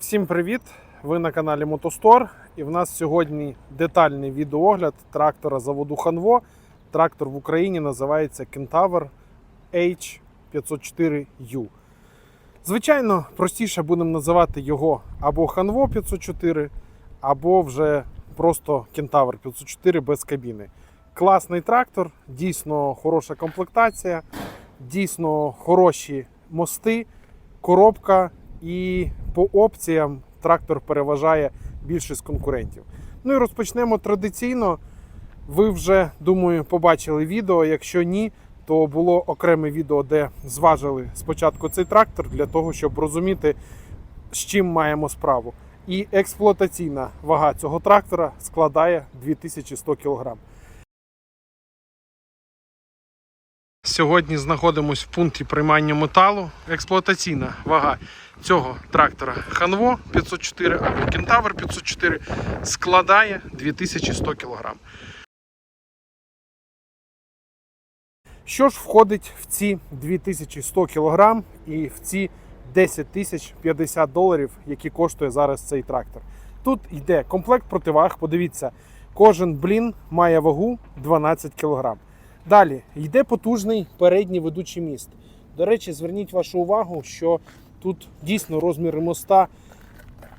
Всім привіт! Ви на каналі Мотостор. І в нас сьогодні детальний відеоогляд трактора заводу Ханво. Трактор в Україні називається Kentaur H504U. Звичайно, простіше будемо називати його або Ханво 504, або вже просто Kentaur 504 без кабіни. Класний трактор, дійсно хороша комплектація, дійсно хороші мости, коробка і по опціям трактор переважає більшість конкурентів. Ну і розпочнемо традиційно. Ви вже, думаю, побачили відео. Якщо ні, то було окреме відео, де зважили спочатку цей трактор для того, щоб розуміти, з чим маємо справу. І експлуатаційна вага цього трактора складає 2100 кг. Сьогодні знаходимося в пункті приймання металу. Експлуатаційна вага цього трактора Ханво 504 або Кентавр 504 складає 2100 кг. Що ж входить в ці 2100 кг і в ці 10 тисяч 50 доларів, які коштує зараз цей трактор? Тут йде комплект противаг. Подивіться, кожен блін має вагу 12 кг. Далі йде потужний передній ведучий міст. До речі, зверніть вашу увагу, що тут дійсно розміри моста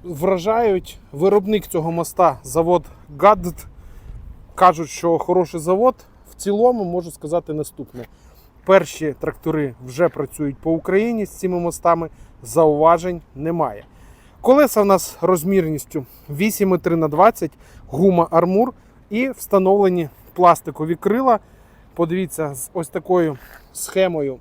вражають. Виробник цього моста завод Гадд. Кажуть, що хороший завод. В цілому можу сказати наступне: перші трактори вже працюють по Україні з цими мостами, зауважень немає. Колеса в нас розмірністю 8,3 на 20, гума армур і встановлені пластикові крила. Подивіться, з ось такою схемою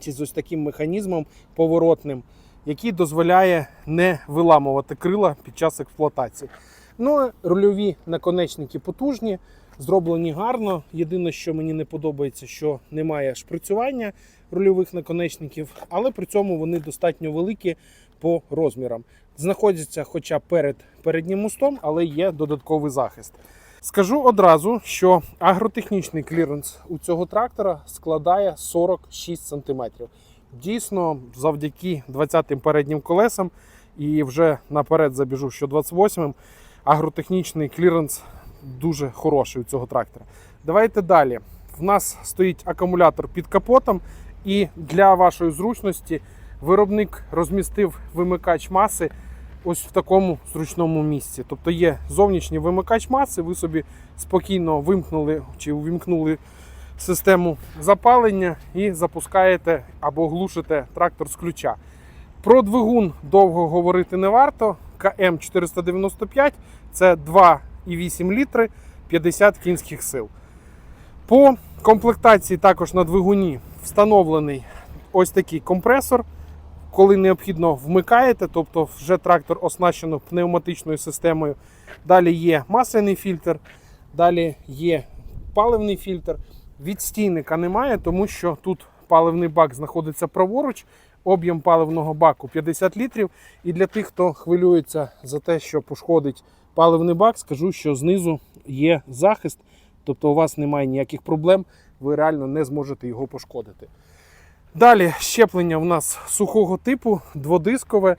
чи з ось таким механізмом поворотним, який дозволяє не виламувати крила під час експлуатації. Ну, рульові наконечники потужні, зроблені гарно. Єдине, що мені не подобається, що немає шприцювання рульових наконечників, але при цьому вони достатньо великі по розмірам. Знаходяться хоча перед переднім мостом, але є додатковий захист. Скажу одразу, що агротехнічний кліренс у цього трактора складає 46 см. Дійсно, завдяки 20-м переднім колесам і вже наперед забіжу, що 28-м агротехнічний кліренс дуже хороший у цього трактора. Давайте далі. В нас стоїть акумулятор під капотом, і для вашої зручності виробник розмістив вимикач маси ось в такому зручному місці. Тобто є зовнішній вимикач маси, ви собі спокійно вимкнули чи увімкнули систему запалення і запускаєте або глушите трактор з ключа. Про двигун довго говорити не варто. КМ 495 це 2,8 літри 50 кінських сил. По комплектації також на двигуні встановлений ось такий компресор. Коли необхідно вмикаєте, тобто вже трактор оснащено пневматичною системою. Далі є масляний фільтр, далі є паливний фільтр. Відстійника немає, тому що тут паливний бак знаходиться праворуч, об'єм паливного баку 50 літрів. І для тих, хто хвилюється за те, що пошкодить паливний бак, скажу, що знизу є захист, тобто у вас немає ніяких проблем, ви реально не зможете його пошкодити. Далі щеплення в нас сухого типу, дводискове,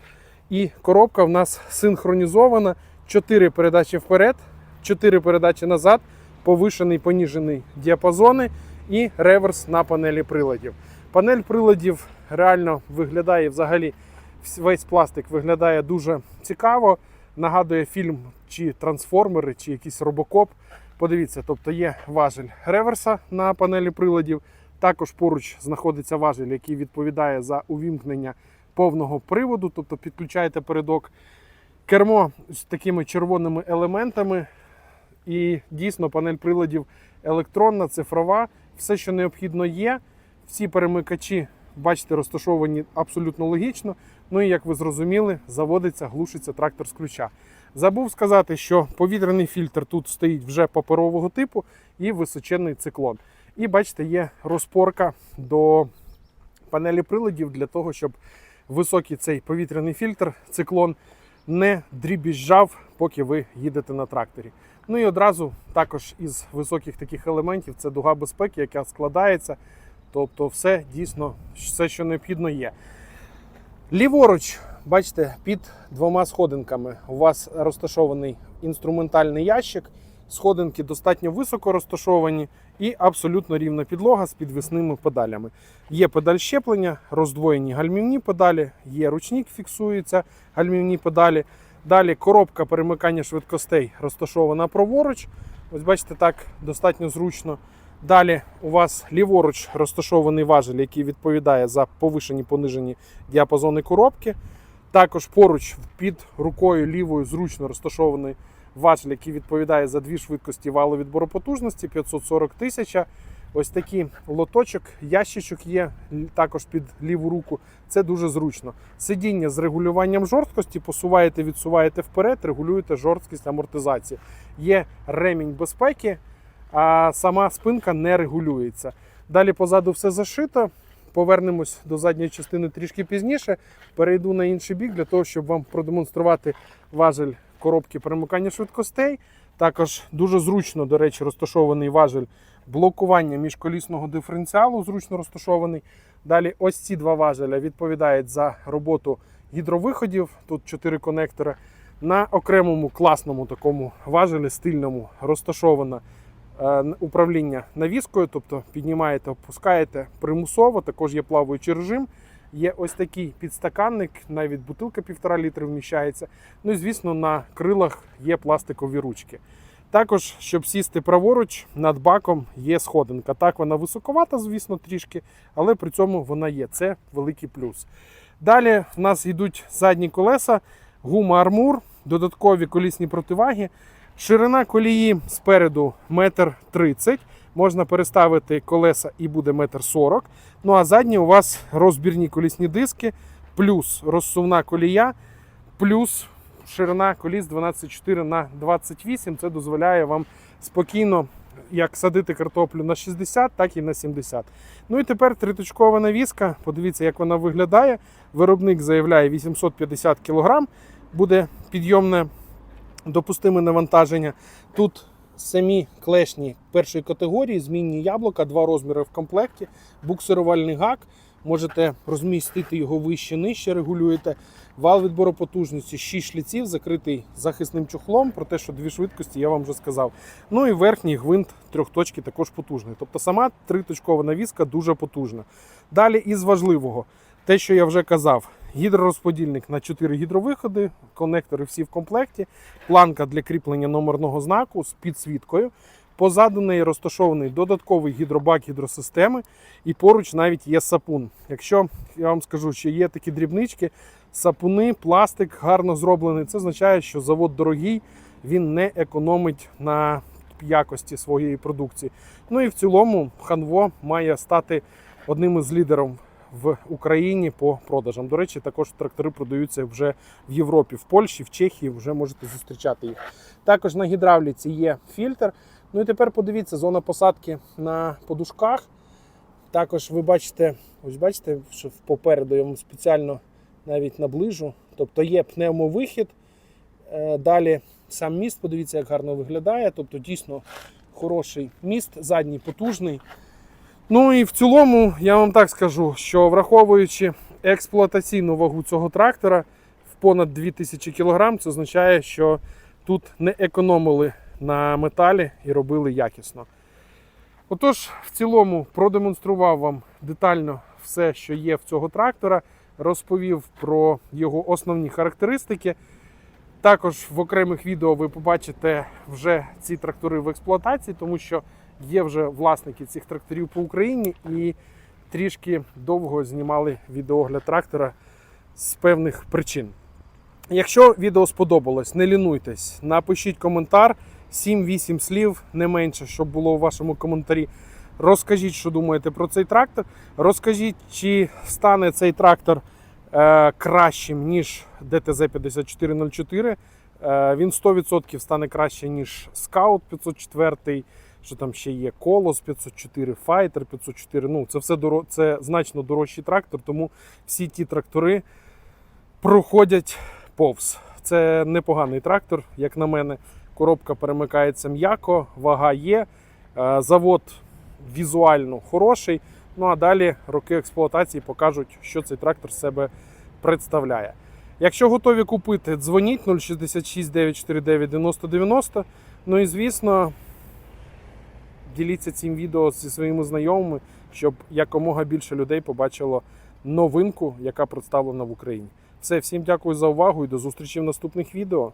і коробка в нас синхронізована. 4 передачі вперед, 4 передачі назад, повишений, поніжений діапазони і реверс на панелі приладів. Панель приладів реально виглядає взагалі, весь пластик виглядає дуже цікаво. Нагадує фільм чи трансформери, чи якийсь робокоп. Подивіться, тобто є важель реверса на панелі приладів. Також поруч знаходиться важель, який відповідає за увімкнення повного приводу, тобто підключаєте передок. Кермо з такими червоними елементами. І дійсно панель приладів електронна, цифрова. Все, що необхідно є. Всі перемикачі, бачите, розташовані абсолютно логічно. Ну і як ви зрозуміли, заводиться, глушиться трактор з ключа. Забув сказати, що повітряний фільтр тут стоїть вже паперового типу і височенний циклон. І бачите, є розпорка до панелі приладів для того, щоб високий цей повітряний фільтр, циклон, не дрібіжджав, поки ви їдете на тракторі. Ну і одразу також із високих таких елементів це дуга безпеки, яка складається. Тобто, все дійсно, все, що необхідно є. Ліворуч Бачите, під двома сходинками у вас розташований інструментальний ящик. Сходинки достатньо високо розташовані і абсолютно рівна підлога з підвісними педалями. Є педаль щеплення, роздвоєні гальмівні педалі, є ручник, фіксуються гальмівні педалі. Далі коробка перемикання швидкостей розташована праворуч. Ось бачите, так достатньо зручно. Далі у вас ліворуч розташований важель, який відповідає за повишені понижені діапазони коробки. Також поруч під рукою лівою зручно розташований важель, який відповідає за дві швидкості валу відбору потужності 540 тисяч. Ось такий лоточок, ящичок є також під ліву руку. Це дуже зручно. Сидіння з регулюванням жорсткості, посуваєте, відсуваєте вперед, регулюєте жорсткість амортизації. Є ремінь безпеки, а сама спинка не регулюється. Далі позаду все зашито. Повернемось до задньої частини трішки пізніше. Перейду на інший бік для того, щоб вам продемонструвати важель коробки перемикання швидкостей. Також дуже зручно, до речі, розташований важель блокування міжколісного диференціалу, зручно розташований. Далі ось ці два важеля відповідають за роботу гідровиходів. Тут чотири конектори. На окремому класному такому важелі стильному розташовано е, управління навіскою, тобто піднімаєте, опускаєте примусово, також є плаваючий режим. Є ось такий підстаканник, навіть бутилка півтора літри вміщається. Ну і звісно, на крилах є пластикові ручки. Також, щоб сісти праворуч, над баком є сходинка. Так, вона високовата, звісно, трішки, але при цьому вона є. Це великий плюс. Далі в нас йдуть задні колеса, гума армур, додаткові колісні противаги. Ширина колії спереду 1,30 м. Можна переставити колеса і буде 1,40 м. Ну а задні у вас розбірні колісні диски, плюс розсувна колія, плюс ширина коліс 12,4 на 28. Це дозволяє вам спокійно як садити картоплю на 60, так і на 70. Ну і тепер триточкова навіска. Подивіться, як вона виглядає. Виробник заявляє 850 кг. Буде підйомне допустиме навантаження. Тут самі клешні першої категорії, змінні яблука, два розміри в комплекті, буксирувальний гак. Можете розмістити його вище, нижче, регулюєте. Вал відбору потужності, 6 шліців, закритий захисним чохлом. Про те, що дві швидкості, я вам вже сказав. Ну і верхній гвинт трьохточки також потужний. Тобто сама триточкова навіска дуже потужна. Далі із важливого, те, що я вже казав, гідророзподільник на 4 гідровиходи, конектори всі в комплекті, планка для кріплення номерного знаку з підсвіткою. Позаду неї розташований додатковий гідробак гідросистеми, і поруч навіть є сапун. Якщо я вам скажу, що є такі дрібнички, сапуни, пластик гарно зроблений, це означає, що завод дорогий, він не економить на якості своєї продукції. Ну і в цілому Ханво має стати одним із лідерів в Україні по продажам. До речі, також трактори продаються вже в Європі, в Польщі, в Чехії вже можете зустрічати їх. Також на гідравліці є фільтр. Ну і тепер подивіться, зона посадки на подушках. Також ви бачите, ось бачите, що попереду я вам спеціально навіть наближу. Тобто є пневмовихід. Е, Далі сам міст, подивіться, як гарно виглядає. Тобто дійсно хороший міст, задній потужний. Ну і в цілому я вам так скажу, що враховуючи експлуатаційну вагу цього трактора в понад 2000 кг, це означає, що тут не економили на металі і робили якісно. Отож, в цілому продемонстрував вам детально все, що є в цього трактора, розповів про його основні характеристики. Також в окремих відео ви побачите вже ці трактори в експлуатації, тому що є вже власники цих тракторів по Україні і трішки довго знімали відеогляд трактора з певних причин. Якщо відео сподобалось, не лінуйтесь, напишіть коментар 7-8 слів, не менше, щоб було у вашому коментарі. Розкажіть, що думаєте про цей трактор. Розкажіть, чи стане цей трактор е, кращим, ніж ДТЗ-5404. Е, він 100% стане краще, ніж Scout 504, що там ще є Колос 504, Fighter 504. Ну, це все доро... це значно дорожчий трактор, тому всі ті трактори проходять повз. Це непоганий трактор, як на мене. Коробка перемикається м'яко, вага є. Е, Завод візуально хороший. Ну а далі роки експлуатації покажуть, що цей трактор себе представляє. Якщо готові купити, дзвоніть 066 949 9090. Ну і звісно, діліться цим відео зі своїми знайомими, щоб якомога більше людей побачило новинку, яка представлена в Україні. Все, всім дякую за увагу і до зустрічі в наступних відео.